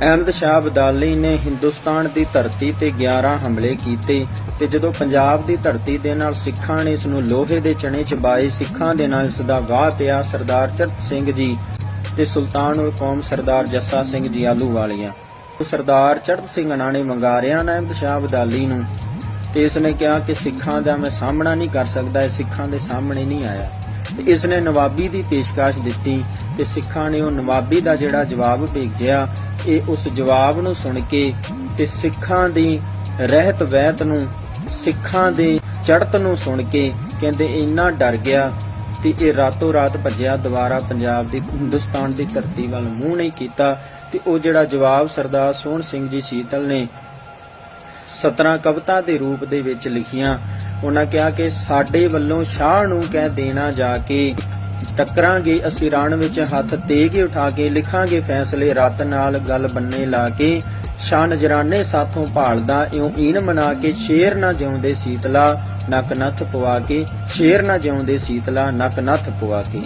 ਅਹਿਮਦ ਸ਼ਾਹ ਅਬਦਾਲੀ ਨੇ ਹਿੰਦੁਸਤਾਨ ਦੀ ਧਰਤੀ ਤੇ 11 ਹਮਲੇ ਕੀਤੇ ਤੇ ਜਦੋਂ ਪੰਜਾਬ ਦੀ ਧਰਤੀ ਦੇ ਨਾਲ ਸਿੱਖਾਂ ਨੇ ਇਸ ਨੂੰ ਲੋਹੇ ਦੇ ਚਣੇ ਚਬਾਏ, ਸਿੱਖਾਂ ਦੇ ਨਾਲ ਇਸ ਦਾ ਵਾਹ ਪਿਆ ਸਰਦਾਰ ਚਰਤ ਸਿੰਘ ਜੀ ਤੇ ਸੁਲਤਾਨੁਲ ਕੌਮ ਸਰਦਾਰ ਜੱਸਾ ਸਿੰਘ ਜੀ ਆਲੂ ਵਾਲੀਆਂ। ਸਰਦਾਰ ਚੜਤ ਸਿੰਘ ਅਨਾਣੇ ਮੰਗਾਰਿਆ ਨੇ ਅਹਿਮਦ ਸ਼ਾਹ ਅਬਦਾਲੀ ਨੂੰ ਤੇ ਇਸ ਨੇ ਕਿਹਾ ਕਿ ਸਿੱਖਾਂ ਦਾ ਮੈਂ ਸਾਹਮਣਾ ਨਹੀਂ ਕਰ ਸਕਦਾ, ਇਹ ਸਿੱਖਾਂ ਦੇ ਸਾਹਮਣੇ ਨਹੀਂ ਆਇਆ। ਤੇ ਇਸ ਨੇ ਨਵਾਬੀ ਦੀ ਪੇਸ਼ਕਸ਼ ਦਿੱਤੀ ਤੇ ਸਿੱਖਾਂ ਨੇ ਉਹ ਨਵਾਬੀ ਦਾ ਜਿਹੜਾ ਜਵਾਬ ਭੇਜਿਆ, ਇਹ ਉਸ ਜਵਾਬ ਨੂੰ ਸੁਣ ਕੇ ਤੇ ਸਿੱਖਾਂ ਦੀ ਰਹਿਤ ਵਹਿਤ ਨੂੰ, ਸਿੱਖਾਂ ਦੇ ਚੜਤ ਨੂੰ ਸੁਣ ਕੇ ਕਹਿੰਦੇ ਇੰਨਾ ਡਰ ਗਿਆ ਤੇ ਇਹ ਰਾਤੋਂ ਰਾਤ ਭੱਜਿਆ ਦੁਬਾਰਾ ਪੰਜਾਬ ਦੀ, ਹਿੰਦੁਸਤਾਨ ਦੀ ਧਰਤੀ ਵੱਲ ਮੂੰਹ ਨਹੀਂ ਕੀਤਾ ਤੇ ਉਹ ਜਿਹੜਾ ਜਵਾਬ ਸਰਦਾਰ ਸੋਹਣ ਸਿੰਘ ਜੀ ਸੀਤਲ ਨੇ 17 ਕਵਿਤਾ ਦੇ ਰੂਪ ਦੇ ਵਿੱਚ ਲਿਖੀਆਂ ਉਹਨਾਂ ਕਿਹਾ ਕਿ ਸਾਡੇ ਵੱਲੋਂ ਸ਼ਾਹ ਨੂੰ ਕਹਿ ਦੇਣਾ ਜਾ ਕੇ ਟੱਕਰਾਂਗੇ, ਅਸੀਂ ਰਣ ਵਿੱਚ ਹੱਥ ਦੇ ਕੇ ਉਠਾ ਕੇ ਲਿਖਾਂਗੇ ਫੈਸਲੇ, ਰੱਤ ਨਾਲ ਗੱਲ ਬੰਨੇ ਲਾ ਕੇ, ਸ਼ਾਹ ਨਜਰਾਨੇ ਸਾਥੋਂ ਭਾਲਦਾ, ਇਉਂ ਈਨ ਮਨਾ ਕੇ, ਸ਼ੇਰ ਨਾ ਜਿਉਂਦੇ ਸੀਤਲਾ, ਨਕ ਨੱਥ ਪਵਾ ਕੇ, ਸ਼ੇਰ ਨਾ ਜਿਉਂਦੇ ਸੀਤਲਾ, ਨੱਕ ਨੱਥ ਪਵਾ ਕੇ।